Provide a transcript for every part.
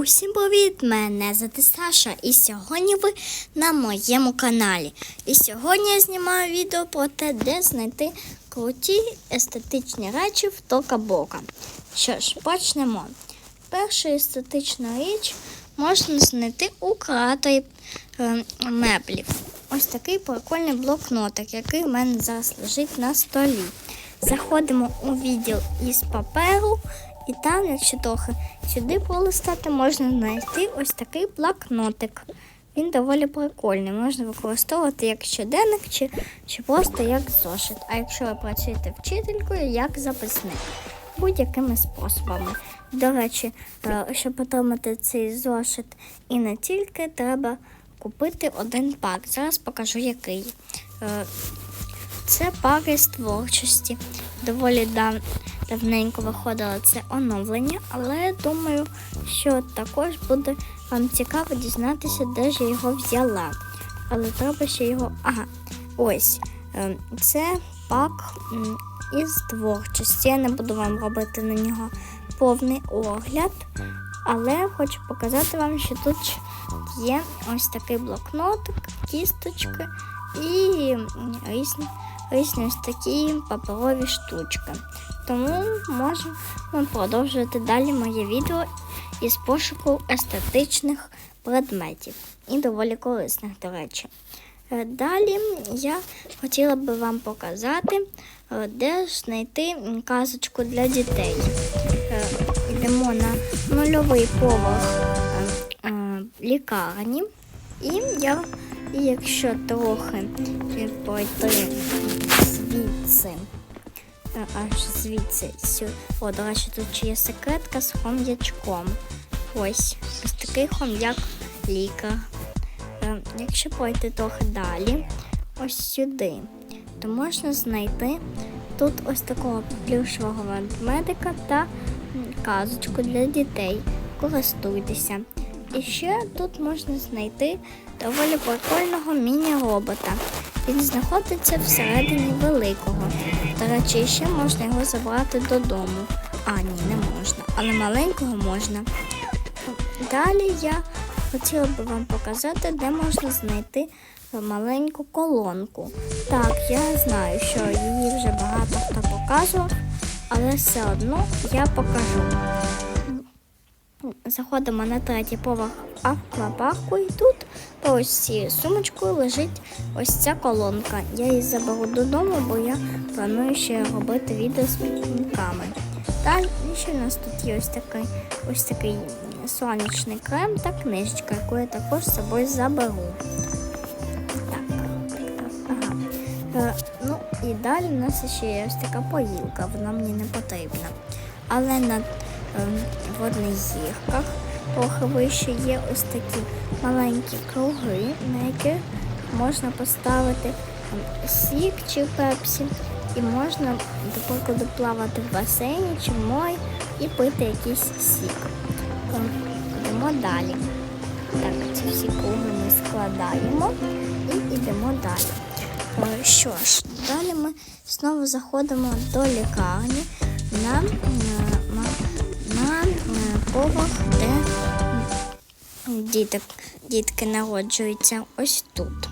Усім привіт! Мене звати Саша і сьогодні ви на моєму каналі. І сьогодні я знімаю відео про те, де знайти круті естетичні речі в Тока-Бока. Що ж, почнемо. Перша естетична річ можна знайти у креаторі е, меблів. Ось такий прикольний блокнотик, який в мене зараз лежить на столі. Заходимо у відділ із паперу, і там, якщо трохи сюди пролистати, можна знайти ось такий блокнотик. Він доволі прикольний. Можна використовувати як щоденник чи, чи просто як зошит. А якщо ви працюєте вчителькою, як записник. Будь-якими способами. До речі, е, щоб отримати цей зошит і не тільки, треба купити один пак. Зараз покажу який. Е, Це пари з творчості. Доволі дав, давненько виходило це оновлення, але думаю, що також буде вам цікаво дізнатися, де ж я його взяла. Але треба ще його. Ага, ось. е, Це пак із творчості. Я не буду вам робити на нього повний огляд, але хочу показати вам, що тут є ось такий блокнотик, кісточки і різні, різні ось такі паперові штучки. Тому можемо продовжувати далі моє відео із пошуку естетичних предметів і доволі корисних, до речі. Е, Далі я хотіла би вам показати, е, де знайти казочку для дітей. Е, Йдемо на нульовий поверх лікарні. І я, і якщо трохи пройти звідси, е, аж звідси, о, до речі, тут є секретка з хом'ячком. Ось, ось такий хом'як лікар. Е, Якщо пройти трохи далі, ось сюди, то можна знайти тут ось такого плюшового ведмедика та казочку для дітей. Користуйтеся. І ще тут можна знайти доволі прикольного міні-робота. Він знаходиться всередині великого. До речі, ще можна його забрати додому. А, ні, не можна, але маленького можна. Далі я хотіла би вам показати, де можна знайти маленьку колонку. Так, я знаю, що її вже багато хто показував, але все одно я покажу. Заходимо на третій поверх аквапарку і тут по ось цією сумочкою лежить ось ця колонка. Я її заберу додому, бо я планую ще робити відео з підпінками. Та ще в нас тут є ось такий, ось такий сонячний крем та книжечка, яку я також з собою заберу. Е, ну і далі в нас ще є ось така поїлка, вона мені не потрібна. Але на водних зірках трохи вище є ось такі маленькі круги, на яких можна поставити ем, сік чи пепсі. І можна, до прикладу, плавати в басейні чи морі і пити якийсь сік. Ем, Йдемо далі. Так, ці всі круги ми складаємо і йдемо далі. Е, Що ж, далі ми знову заходимо до лікарні на е, поверх, де діток, дітки народжуються ось тут.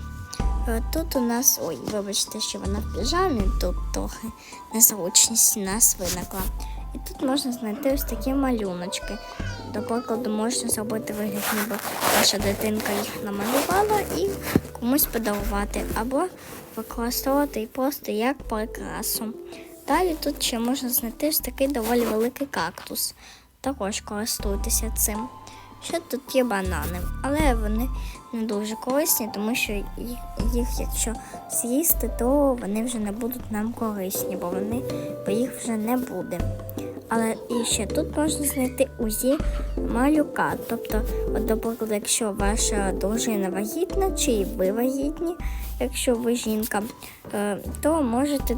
Е, Тут у нас, ой, вибачте, що вона в піжамі, тут трохи незручність у нас виникла. І тут можна знайти ось такі малюночки. До прикладу, можна зробити вигляд, ніби ваша дитинка їх намалювала і комусь подарувати, або використовувати просто як прикрасу. Далі тут ще можна знайти ось такий доволі великий кактус. Також користуйтеся цим. Ще тут є банани, але вони не дуже корисні, тому що їх, якщо з'їсти, то вони вже не будуть нам корисні, бо вони бо їх вже не буде. Але і ще тут можна знайти УЗІ малюка. Тобто, от, до прикладу, якщо ваша дружина вагітна чи ви вагітні, якщо ви жінка, е, то можете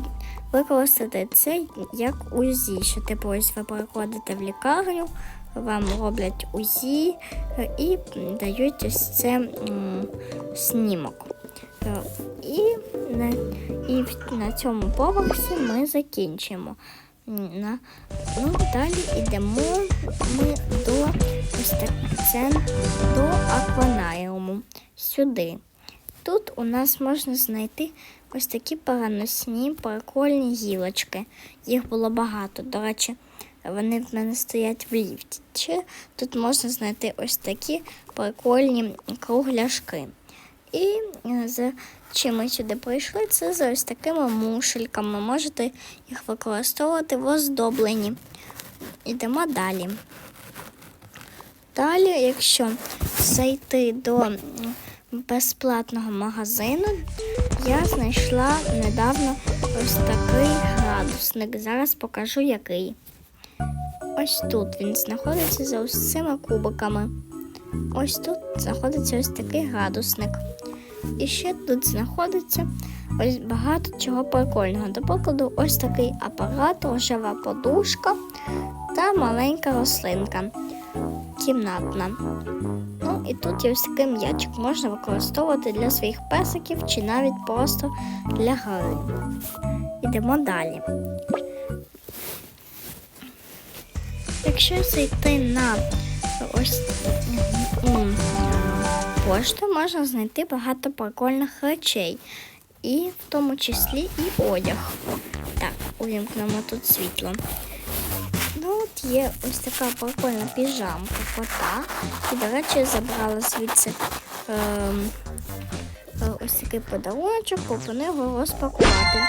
використати це як УЗІ, що типу ось ви приходите в лікарню, вам роблять УЗІ е, і дають ось це снімок. Е, І на, і на цьому поверсі ми закінчимо. На, ну, далі йдемо ми до ось так, до акванаріуму. Сюди. Тут у нас можна знайти ось такі переносні прикольні гілочки. Їх було багато. До речі, вони в мене стоять в ліфті. Чи Тут можна знайти ось такі прикольні кругляшки. І е, за чим ми сюди прийшли, це за ось такими мушельками. Можете їх використовувати в оздобленні. Йдемо далі. Далі, якщо зайти до безплатного магазину, я знайшла недавно ось такий градусник. Зараз покажу який. Ось тут він знаходиться за ось цими кубиками. Ось тут знаходиться ось такий градусник. І ще тут знаходиться ось багато чого прикольного. До прикладу, ось такий апарат, рожева подушка та маленька рослинка кімнатна. І тут є ось м'ячик. Можна використовувати для своїх песиків чи навіть просто для гри. Йдемо далі. Якщо зайти на ось пошту, можна знайти багато прикольних речей. І в тому числі і одяг. Так, увімкнемо тут світло. Є ось така прикольна піжамка кота. І, до речі, я забрала звідси ем, е, ось такий пропоную його розпакувати.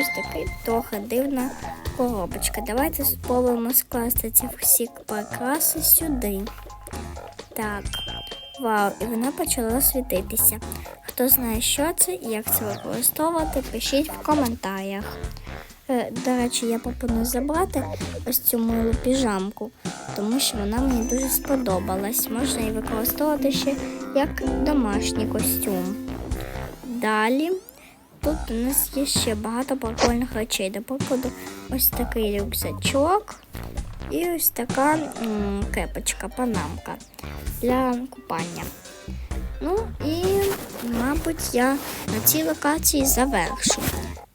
Ось такий трохи дивна коробочка. Давайте спробуємо скласти ці всі прикраси сюди. Так, вау, і вона почала світитися. Хто знає, що це і як це використовувати, пишіть в коментарях. Е, До речі, я пропоную забрати ось цю милу піжамку, тому що вона мені дуже сподобалась. Можна її використовувати ще як домашній костюм. Далі тут у нас є ще багато прикольних речей. До прикладу, ось такий рюкзачок і ось така кепочка, панамка для купання. Ну і, мабуть, я на цій локації завершу.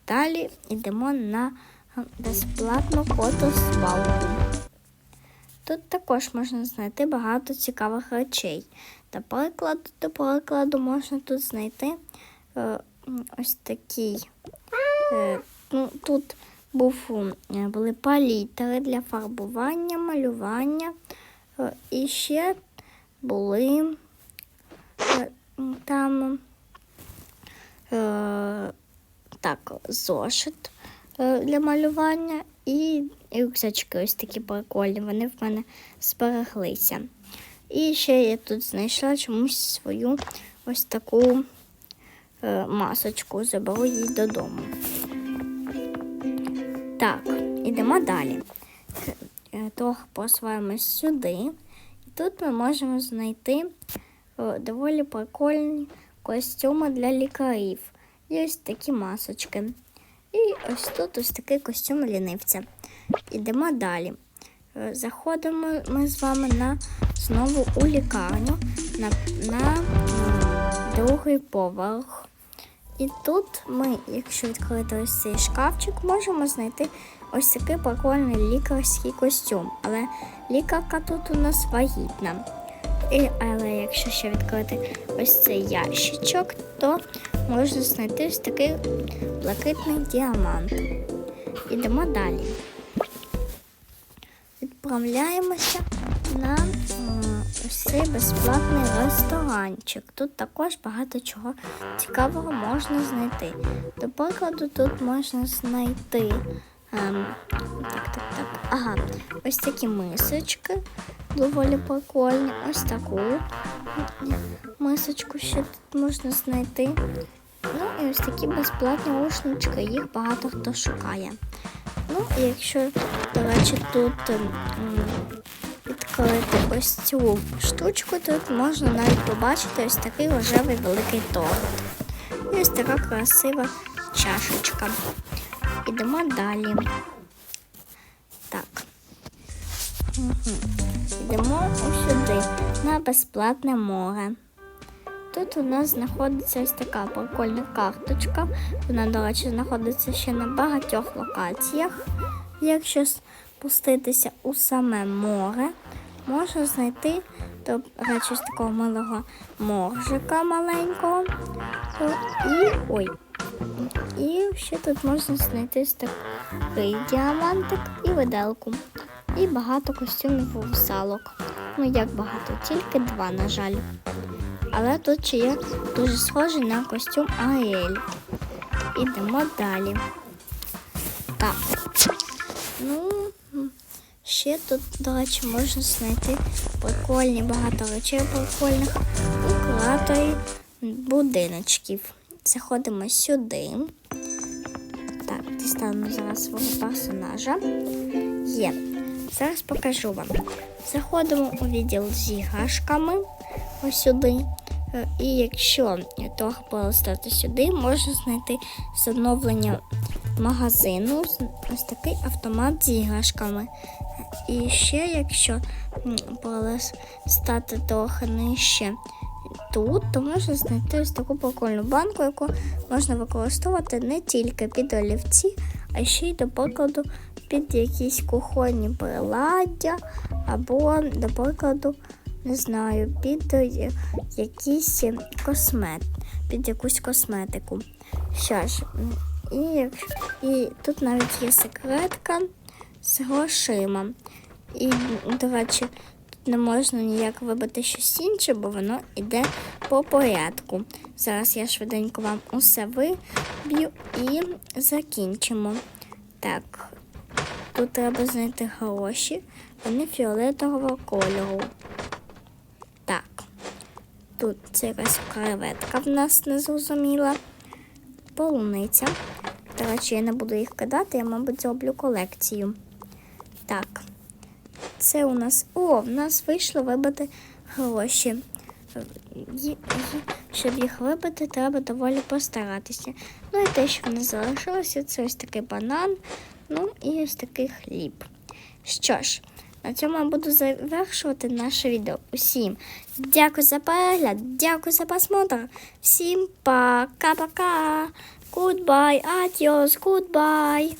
Далі йдемо на безплатну фотосвалку. Тут також можна знайти багато цікавих речей. До прикладу, до прикладу, можна тут знайти е, ось такий. Е, ну, тут був, е, були палітри для фарбування, малювання. Е, і ще були е, там. Е, так, зошит е, для малювання і рюкзачки ось такі прикольні. Вони в мене збереглися. І ще я тут знайшла чомусь свою ось таку е, масочку. Заберу її додому. Так, ідемо далі. Е, Трохи просуваємось сюди. І тут ми можемо знайти доволі прикольні костюми для лікарів. І ось такі масочки. І ось тут ось такий костюм лінивця. Ідемо далі. Е, Заходимо ми з вами на знову у лікарню на, на другий поверх. І тут ми, якщо відкрити ось цей шкафчик, можемо знайти ось такий прикольний лікарський костюм. Але лікарка тут у нас вагітна. І, але якщо ще відкрити ось цей ящичок, то можна знайти ось такий блакитний діамант. Ідемо далі. Відправляємося на ось цей безплатний ресторанчик. Тут також багато чого цікавого можна знайти. До прикладу, тут можна знайти. ем, так, так, так. Ага, ось такі мисочки доволі прикольні. Ось таку мисочку ще тут можна знайти. І ось такі безплатні рушнички, їх багато хто шукає. Ну, якщо, до речі, тут ем, відкрити ось цю штучку, тут можна навіть побачити ось такий рожевий великий торт. І ось така красива чашечка. Ідемо далі. Так. Угу. Йдемо сюди, на безплатне море. Тут у нас знаходиться ось така прикольна карточка. Вона, до речі, знаходиться ще на багатьох локаціях. Якщо спуститися у саме море, можна знайти до речі, з такого милого моржика маленького. І ой. І ще тут можна знайти такий діамантик і виделку. І багато костюмів вусалок. Ну як багато, тільки два, на жаль. Але тут ще є дуже схожий на костюм Аель. Ідемо далі. Так. Ну, ще тут, до речі, можна знайти прикольні багато речей прикольних креаторі будиночків. Заходимо сюди. Так, дістанемо зараз свого персонажа. Є. Зараз покажу вам. Заходимо у відділ з іграшками ось сюди. Е, І якщо трохи полистати сюди, можна знайти з оновлення магазину ось такий автомат з іграшками. І ще, якщо полистати трохи нижче тут, то можна знайти ось таку прикольну банку, яку можна використовувати не тільки під олівці, а ще й, до прикладу, під якісь кухонні приладдя, або, до прикладу, не знаю, під якісь космет, під якусь косметику. Що ж, і, і тут навіть є секретка з грошима. І, до речі, тут не можна ніяк вибити щось інше, бо воно йде по порядку. Зараз я швиденько вам усе виб'ю і закінчимо. Так, тут треба знайти гроші, вони фіолетового кольору. Тут це якась креветка в нас незрозуміла. Полуниця. До речі, я не буду їх кидати, я, мабуть, зроблю колекцію. Так. Це у нас. О, в нас вийшло вибити гроші. Щоб їх вибити, треба доволі постаратися. Ну і те, що в нас залишилося, це ось такий банан, ну і ось такий хліб. Що ж, на цьому я буду завершувати наше відео. Усім дякую за перегляд, дякую за просмотр. Всім пока-пока. Goodbye, adios, goodbye.